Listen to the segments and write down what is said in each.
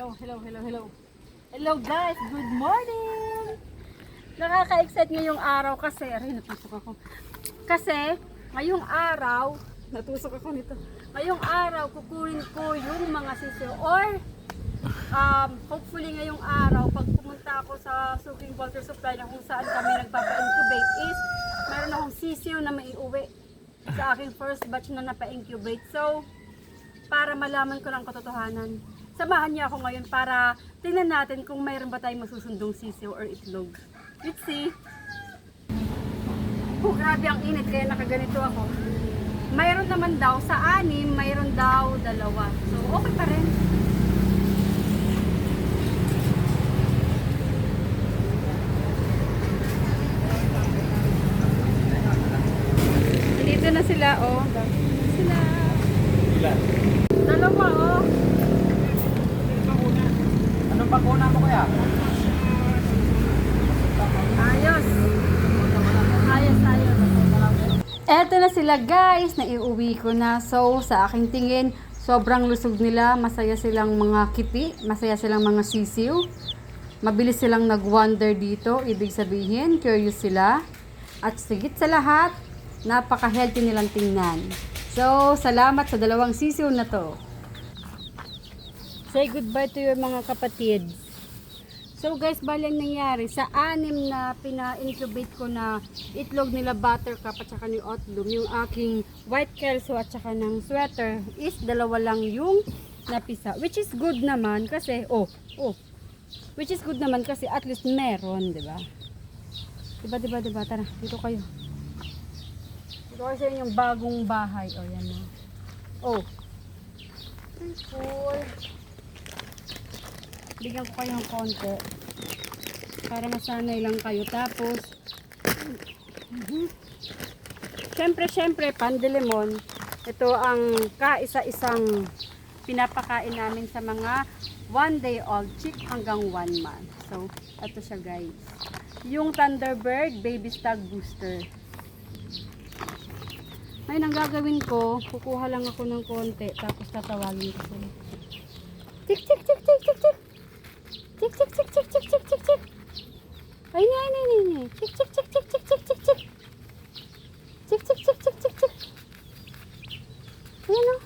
Hello, hello, hello, hello. Hello guys, good morning! Nakaka-excite ngayong araw kasi, aray, natusok ako. Kasi, ngayong araw, natusok ako nito. Ngayong araw, kukunin ko yung mga sisiyo or um, hopefully ngayong araw, pag pumunta ako sa Suking Water Supply na kung saan kami nagpapa-incubate is, meron akong sisiyo na maiuwi sa aking first batch na napa-incubate. So, para malaman ko ng katotohanan. Samahan niyo ako ngayon para tingnan natin kung mayroon ba tayong masusundong sisiw or itlog. Let's see. Oh, grabe ang init kaya nakaganito ako. Mayroon naman daw sa anim, mayroon daw dalawa. So, okay pa rin. Dito na sila, oh. Sila. Ilan? Dalawa, oh. Anong bakuna mo kaya? Ayos. Ayos, ayos. Sila guys, naiuwi ko na. So, sa aking tingin, sobrang lusog nila. Masaya silang mga kipi, masaya silang mga sisiw. Mabilis silang nag-wander dito. Ibig sabihin, curious sila. At sigit sa lahat, napaka-healthy nilang tingnan. So, salamat sa dalawang sisiw na to. Say goodbye to your mga kapatid. So guys, bali ang nangyari sa anim na pina-incubate ko na itlog nila buttercup at saka ni Otloom, yung aking white kelso at saka ng sweater is dalawa lang yung napisa. Which is good naman kasi, oh, oh, which is good naman kasi at least meron, di ba? Diba, diba, diba? Tara, dito kayo. Dito kayo sa inyong bagong bahay. Oh, yan na. Oh. Cool. Bigyan ko kayo ng konti. Para masanay lang kayo. Tapos, mhm. syempre, syempre, pandelemon. Ito ang kaisa-isang pinapakain namin sa mga one day old chick hanggang one month. So, ito siya guys. Yung Thunderbird Baby Stag Booster. Ngayon, ang gagawin ko, kukuha lang ako ng konti, tapos tatawagin ko sila. Tik, tik, tik. Tik, tik, tik, tik, tik, tik, tik, tik. Ay, ay, ay, ay, ay. Tik, tik, tik, tik, tik, tik, tik, tik. Tik, tik, tik, tik, tik, tik. Ayan o.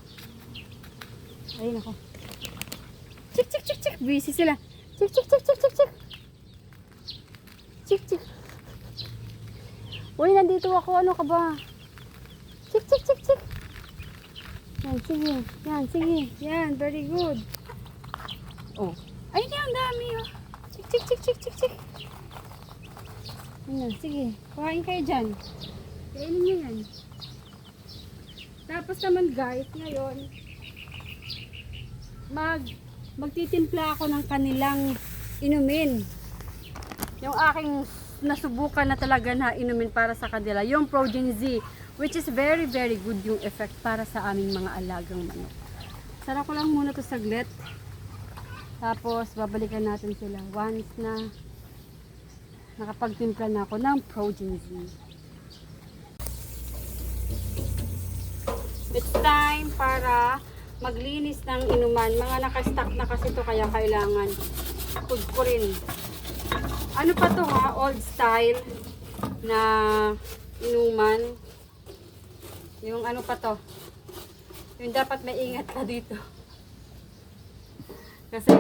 Ayun ako. Tik, tik, tik, tik. Busy sila. Tik, tik, tik, tik, tik, tik. Tik, tik. Uy, nandito ako. Ano ka ba? Tik, tik, tik, tik. Yan, sige. Yan, sige. Yan, very good. Oh. Ay, di, ang dami oh. Chik, chik, chik, chik, chik, chik. Ano, sige. Kuhain kayo dyan. Kainin nyo yan. Tapos naman guys, ngayon, mag, magtitimpla ako ng kanilang inumin. Yung aking nasubukan na talaga na inumin para sa kanila, yung Progen Z, which is very, very good yung effect para sa aming mga alagang manok. Sara ko lang muna to saglit. Tapos, babalikan natin sila once na nakapagtimpla na ako ng Progen Z. It's time para maglinis ng inuman. Mga nakastock na kasi to kaya kailangan pudpurin. Ano pa to ha? Old style na inuman. Yung ano pa to? Yung dapat may ingat ka dito. Kasi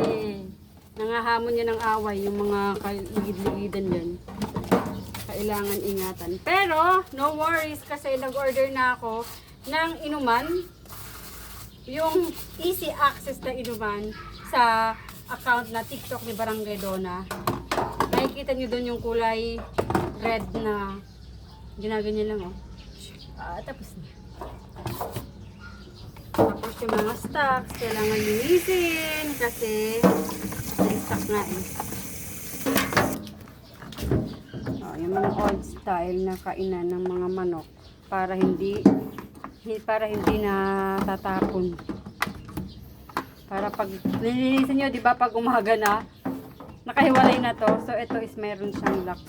nangahamon yan ng away yung mga ligid-ligidan yan. Kailangan ingatan. Pero, no worries kasi nag-order na ako ng inuman. Yung easy access na inuman sa account na TikTok ni Barangay Dona. Nakikita nyo doon yung kulay red na ginaganyan lang oh. Ah, tapos na. Tapos yung mga stocks, kailangan linisin kasi na-stock nga eh. Oh, yung mga old style na kainan ng mga manok para hindi hi- para hindi na tatapon. Para pag nilinisin nyo, di ba, pag umaga na, nakahiwalay na to. So, ito is meron siyang lock.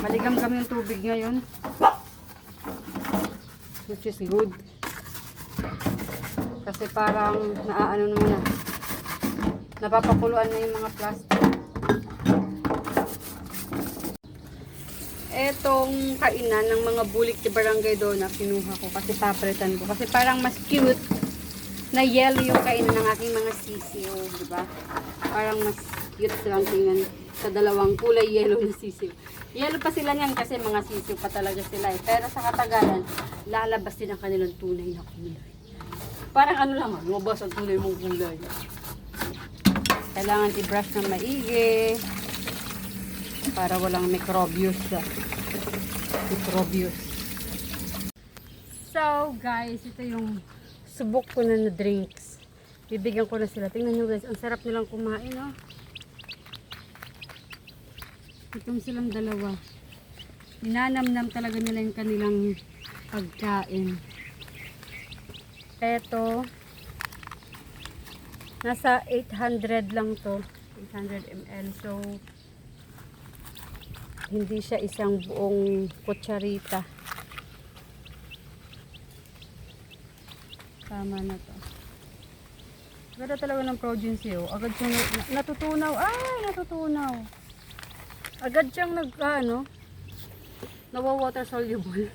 Maligam kami yung tubig ngayon which is good. Kasi parang naaano naman na. Napapakuluan na yung mga plastic. Etong kainan ng mga bulik ni Barangay Dona, kinuha ko kasi papalitan ko. Kasi parang mas cute na yellow yung kainan ng aking mga sisiyo, di ba? Parang mas cute silang tingnan sa dalawang kulay yellow na sisiyo. Yellow pa sila niyan kasi mga sisiyo pa talaga sila eh. Pero sa katagalan, lalabas din ang kanilang tunay na kulay. Parang ano lang, lumabas ang tunay mong kulay. Kailangan i-brush ng maigi para walang microbius. ah. Microbius. So, guys, ito yung subok ko na na drinks. Bibigyan ko na sila. Tingnan nyo guys, ang sarap nilang kumain, oh. Itong silang dalawa. Ninanamnam talaga nila yung kanilang pagkain. Eto, nasa 800 lang to. 800 ml. So, hindi siya isang buong kutsarita. Tama na to. Ganda talaga ng progeny oh. Agad siyang na- natutunaw. Ay, natutunaw. Agad siyang nag, ano, nawa-water soluble.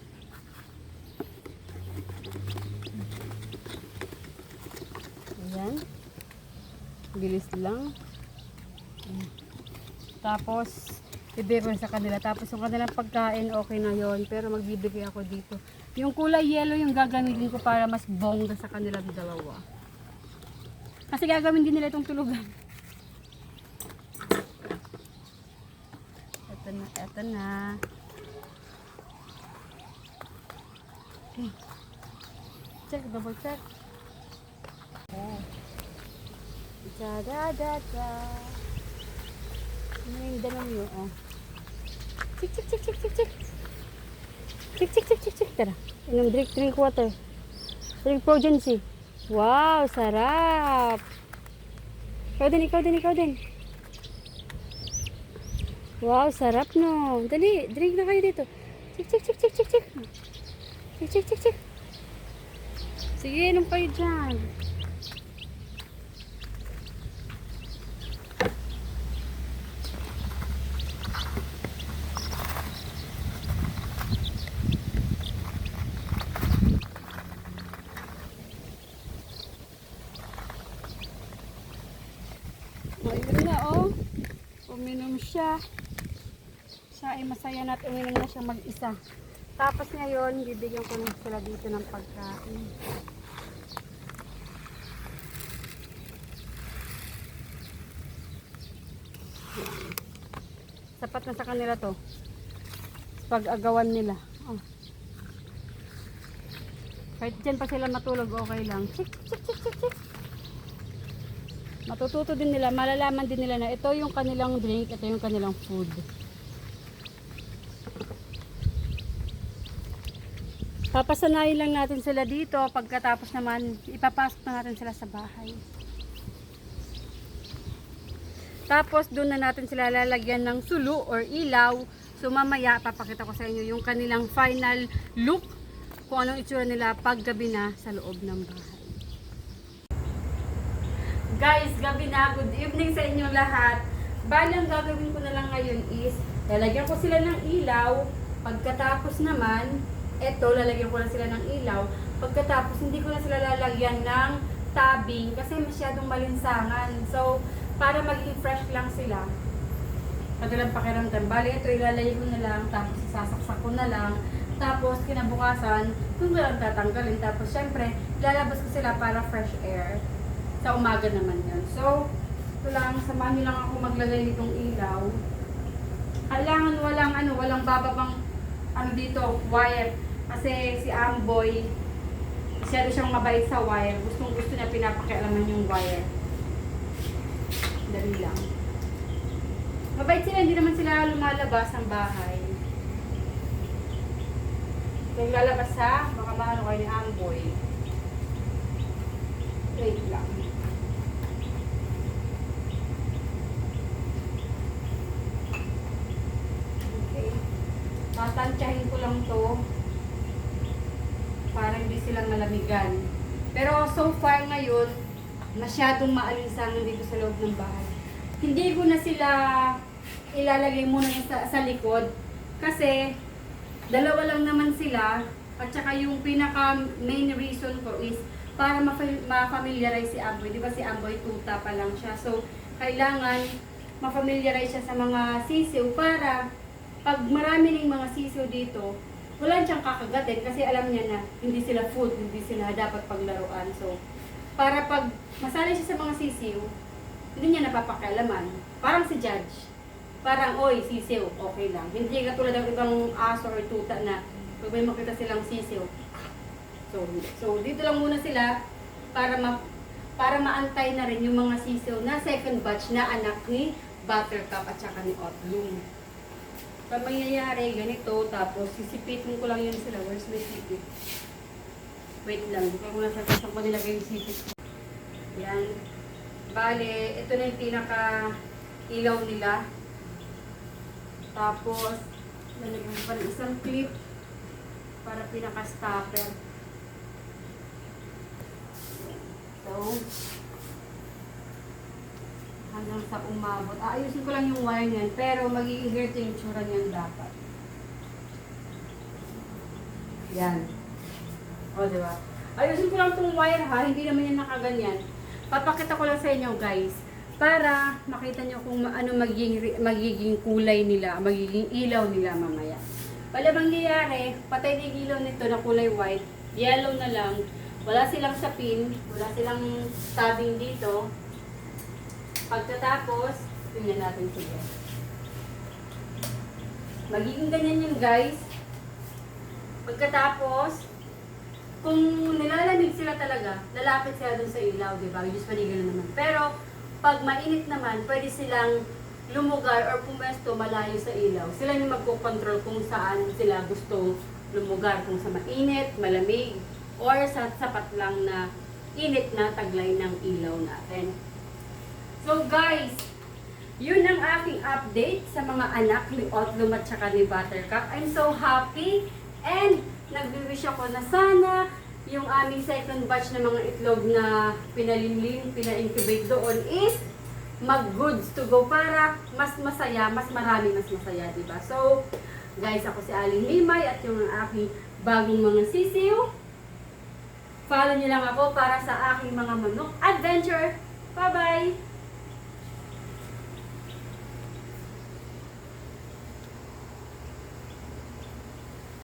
Ayan. Bilis lang. Tapos, bibigay ko na sa kanila. Tapos, yung kanilang pagkain, okay na yon Pero magbibigay ako dito. Yung kulay yellow yung gagamitin ko para mas bongga sa kanilang dalawa. Kasi gagawin din nila itong tulugan. Ito na, ito na. Okay. Check, double check. Oh. Da da da da. Ano yung dalawang yun? Oh. Chik, chik, chik, chik, chik, chik. Chik, chik, chik, chik, chik. Tara. Inom drink, drink water. Drink Progency. Wow, sarap. Ikaw din, ikaw din, ikaw din. Wow, sarap no. Dali, drink na kayo dito. Chik, chik, chik, chik, chik, chik. Chik, chik, chik, chik. Sige, inom kayo dyan. Ayun na oh. Uminom siya. Siya ay masaya na at uminom na siya mag-isa. Tapos ngayon, bibigyan ko na sila dito ng pagkain. Sapat na sa kanila to. Pag-agawan nila. Oh. Kahit dyan pa sila matulog, okay lang. Chik, chik, chik, chik, chik. Matututo din nila, malalaman din nila na ito yung kanilang drink, ito yung kanilang food. Papasanayin lang natin sila dito, pagkatapos naman ipapasok na natin sila sa bahay. Tapos doon na natin sila lalagyan ng sulu or ilaw. So mamaya papakita ko sa inyo yung kanilang final look kung anong itsura nila pag gabi na sa loob ng bahay. Guys, gabi na. Good evening sa inyo lahat. Bali, ang gagawin ko na lang ngayon is, lalagyan ko sila ng ilaw. Pagkatapos naman, eto, lalagyan ko na sila ng ilaw. Pagkatapos, hindi ko na sila lalagyan ng tabing kasi masyadong malinsangan. So, para maging fresh lang sila. Madalang pakiramdam. Bali, ito ilalagay ko na lang, tapos sasaksak ko na lang. Tapos, kinabukasan, kung lang tatanggalin. Tapos, syempre, lalabas ko sila para fresh air. Sa umaga naman yan. So, ito lang, samahan nyo lang ako maglagay nitong ilaw. Kailangan walang ano, walang bababang ano dito, wire. Kasi si Amboy, masyado siyang mabait sa wire. Gustong gusto niya pinapakialaman yung wire. Dali lang. Mabait sila, hindi naman sila lumalabas ng bahay. Kung lalabas ha, baka mahalo kayo ni Amboy. Wait lang. Malamigan. Pero so far ngayon, masyadong maalinsangan dito sa loob ng bahay. Hindi ko na sila ilalagay muna sa, sa likod kasi dalawa lang naman sila at saka yung pinaka main reason ko is para ma- ma-familiarize si Amboy. Di ba si Amboy tuta pa lang siya. So, kailangan ma-familiarize siya sa mga sisiw para pag marami ng mga sisiw dito, wala siyang kakagatin kasi alam niya na hindi sila food, hindi sila dapat paglaruan. So, para pag masali siya sa mga sisiw, hindi niya napapakialaman. Parang si Judge. Parang, oy, sisiw, okay lang. Hindi katulad ng ibang aso or tuta na pag may makita silang sisiw. So, so dito lang muna sila para ma para maantay na rin yung mga sisiw na second batch na anak ni Buttercup at saka ni Otlum. Ang mangyayari, ganito, tapos sisipitin ko lang yun sila. Where's my sipit? Wait lang, hindi ko nasa sasang ko nilagay yung sipit ko. Yan. Bale, ito na yung pinaka ilaw nila. Tapos, lalagyan ko pa ng isang clip para pinaka-stopper. So, hanggang sa umabot. Aayusin ko lang yung wire niyan, pero magiging ganito yung tsura niyan dapat. Yan. O, di ba? Ayusin ko lang tong wire ha, hindi naman yan nakaganyan. Papakita ko lang sa inyo guys, para makita nyo kung ano magiging, magiging kulay nila, magiging ilaw nila mamaya. Wala bang nangyayari, patay na ilaw nito na kulay white, yellow na lang, wala silang sapin, wala silang tabing dito. Pagkatapos, tingnan natin sige. Magiging ganyan yung guys. Pagkatapos, kung nilalamig sila talaga, lalapit sila dun sa ilaw, di ba? Usually gano'n naman. Pero, pag mainit naman, pwede silang lumugar or pumesto malayo sa ilaw. Sila yung magkocontrol kung saan sila gusto lumugar. Kung sa mainit, malamig, or sa sapat lang na init na taglay ng ilaw natin. So guys, yun ang aking update sa mga anak ni Otlum at saka ni Buttercup. I'm so happy and nag-wish ako na sana yung aming second batch na mga itlog na pinalinling, pina-incubate doon is mag-goods to go para mas masaya, mas marami, mas masaya, di ba? So, guys, ako si Aling Limay at yung aking bagong mga sisiw. Follow niyo lang ako para sa aking mga manok adventure. Bye-bye!